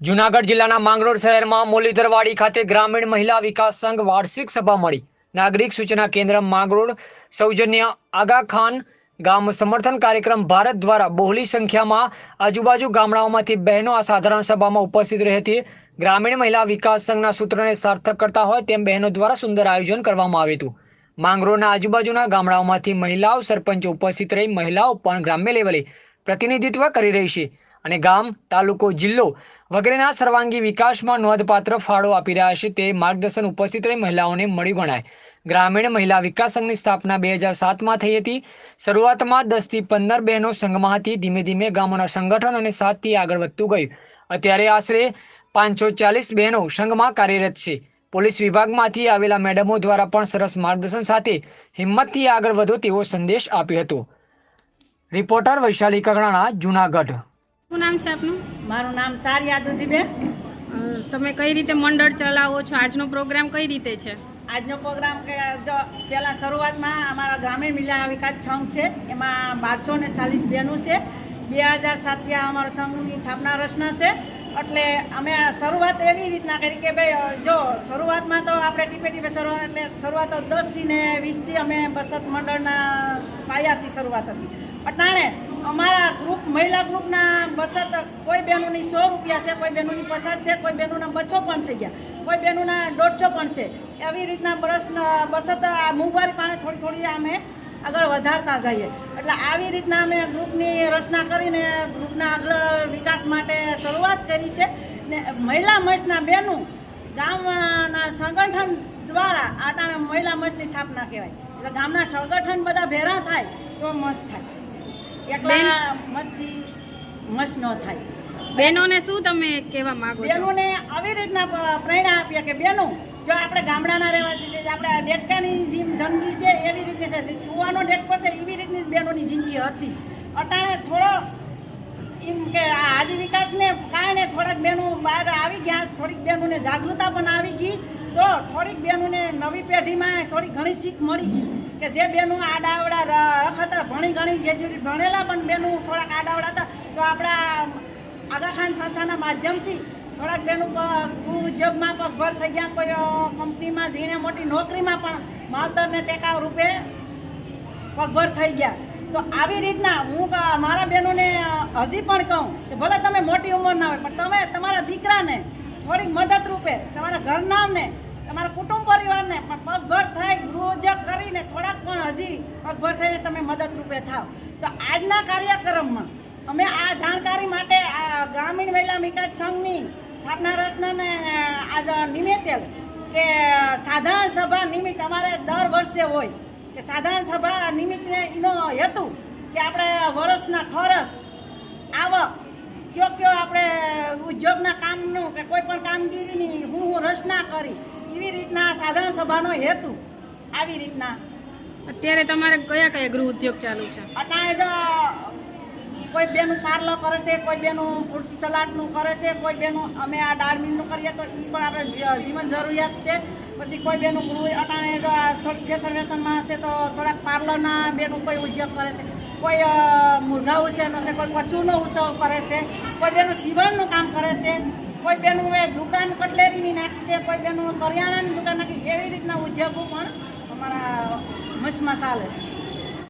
જુનાગઢ જિલ્લાના માંગરોળ શહેરમાં મોલીધરવાડી ખાતે ગ્રામીણ મહિલા વિકાસ સંઘ વાર્ષિક સભા મળી. નાગરિક સૂચના કેન્દ્ર માંગરોળ, સૌજન્ય આગા ખાન ગામ સમર્થન કાર્યક્રમ ભારત દ્વારા બહોળી સંખ્યામાં આજુબાજુ ગામડાઓમાંથી બહેનો આ સાધારણ સભામાં ઉપસ્થિત રહી હતી. ગ્રામીણ મહિલા વિકાસ સંઘના સૂત્રને સાર્થક કરતા હોય તેમ બહેનો દ્વારા સુંદર આયોજન કરવામાં આવ્યું હતું. માંગરોળના આજુબાજુના ગામડાઓમાંથી મહિલાઓ સરપંચો ઉપસ્થિત રહી મહિલાઓ પણ ગ્રામ્ય લેવલે પ્રતિનિધિત્વ કરી રહી છે. અને ગામ, તાલુકો, જિલ્લો વગેરેના સર્વાંગી વિકાસમાં નોંધપાત્ર ફાળો આપી રહ્યા છે. તે માર્ગદર્શન ઉપસ્થિત રહી મહિલાઓને મળી ગણાય. ગ્રામીણ મહિલા વિકાસ સંઘની સ્થાપના બે હજાર સાતમાં થઈ હતી. શરૂઆતમાં દસથી પંદર બહેનો સંઘમાં હતી. ધીમે ધીમે ગામોના સંગઠન અને સાતથી આગળ વધતું ગયું. અત્યારે આશરે પાંચસો ચાલીસ બહેનો સંઘમાં કાર્યરત છે. પોલીસ વિભાગમાંથી આવેલા મેડમો દ્વારા પણ સરસ માર્ગદર્શન સાથે હિંમતથી આગળ વધો તેવો સંદેશ આપ્યો હતો. રિપોર્ટર વૈશાલી કગણાણા, જુનાગઢ. શું નામ છે આપનું? મારું નામ ચારિયા દુધીબેન. તમે કઈ રીતે મંડળ ચલાવો છો? આજનો પ્રોગ્રામ કઈ રીતે છે? આજનો પ્રોગ્રામ કે જો પહેલાં શરૂઆતમાં અમારા ગ્રામીણ મિલા વિકાસ સંઘ છે. એમાં બારસો ને ચાલીસ બહેનો છે. બે હજાર સાતથી આ અમારો સંઘની સ્થાપના રચના છે. એટલે અમે શરૂઆત એવી રીતના કરી કે ભાઈ જો શરૂઆતમાં તો આપણે ટીપે ટીપે શરૂઆત, એટલે શરૂઆત તો દસથી ને વીસથી અમે બસત મંડળના પાયાથી શરૂઆત હતી. અટાણે અમારા ગ્રુપ, મહિલા ગ્રુપના બસત કોઈ બહેનોની સો રૂપિયા છે, કોઈ બહેનોની પચાસ છે, કોઈ બહેનોના બસો પણ થઈ ગયા, કોઈ બહેનોના દોઢસો પણ છે. એવી રીતના બરસ બસત મોંઘવારી પાણે થોડી થોડી અમે આગળ વધારતા જઈએ. એટલે આવી રીતના અમે ગ્રુપની રચના કરીને ગ્રુપના આગળ વિકાસ માટે શરૂઆત કરી છે. ને મહિલા મંચના બેનું ગામના સંગઠન દ્વારા આટાણે મહિલા મંચની સ્થાપના કહેવાય. એટલે ગામના સંગઠન બધા ભેરા થાય તો મસ્ત થાય. એકલા મસ્તથી મસ્ત ન થાય. બહેનોને શું તમે કહેવા માંગો બહેનોને આવી રીતના પ્રેરણા આપીએ કે બહેનો, જો આપણે ગામડાના રહેવાસી છે આપણે ડેટકાની જેમ જિંદગી છે, એવી રીતની છે. યુવાનો ડેટકો છે એવી રીતની જ બહેનોની જિંદગી હતી. અટાણે થોડો એમ કે આ આજીવિકાસને કારણે થોડાક બહેનો બહાર આવી ગયા, થોડીક બહેનોને જાગૃતતા પણ આવી ગઈ. તો થોડીક બહેનોને નવી પેઢીમાં થોડી ઘણી શીખ મળી ગઈ કે જે બહેનો આડાવડા રખતા ભણી ઘણી ગ્રેજ્યુએટ ભણેલા પણ બહેનો થોડાક આડાવડા હતા. તો આપણા આગા ખાન સંસ્થાના માધ્યમથી થોડાક બહેનો ઉદ્યોગમાં પગભર થઈ ગયા, કોઈ કંપનીમાં ઝીણે મોટી નોકરીમાં પણ માવતરને ટેકા રૂપે પગભર થઈ ગયા. તો આવી રીતના હું મારા બહેનોને હજી પણ કહું કે ભલે તમે મોટી ઉંમરના હોય, પણ તમે તમારા દીકરાને થોડીક મદદ રૂપે, તમારા ઘરનાને તમારા કુટુંબ પરિવારને પણ પગભર થઈ, ગૃહ ઉદ્યોગ કરીને થોડાક પણ હજી પગભર થઈને તમે મદદ રૂપે થાવ. તો આજના કાર્યક્રમમાં અમે આ જાણકારી માટે આ ગ્રામીણ મહિલા વિકાસ સંઘની સ્થાપના રચનાને આજ નિમિત્તે કે સાધારણ સભા નિમિત્ત અમારે દર વર્ષે હોય કે સાધારણ સભા નિમિત્તે એનો હેતુ કે આપણે વર્ષના ખરસ આવક કયો કયો આપણે ઉદ્યોગના કામનું કે કોઈ પણ કામગીરીની હું હું રચના કરી એવી રીતના સાધારણ સભાનો હેતુ આવી રીતના. અત્યારે તમારે કયા કયા ગૃહ ઉદ્યોગ ચાલુ છે? અત્યારે જો કોઈ બેનું પાર્લર કરે છે, કોઈ બેનું ફૂડ સલાડનું કરે છે, કોઈ બેનું અમે આ દાળ મિલનું કરીએ તો એ પણ આપણે જીવન જરૂરિયાત છે. પછી કોઈ બેનું ગૃહ અટાણે જો થોડીક વેસનમાં હશે તો થોડાક પાર્લરના બેનું કોઈ ઉદ્યોગ કરે છે. કોઈ મુર્ગા ઉછેરનો છે, કોઈ પશુનો ઉત્સવ કરે છે, કોઈ બેનું સીવણનું કામ કરે છે, કોઈ બેનું એ દુકાન કટલેરીની નાખી છે, કોઈ બેનું કરિયાણાની દુકાન નાખી, એવી રીતના ઉદ્યોગો પણ અમારા મચમાં ચાલે છે.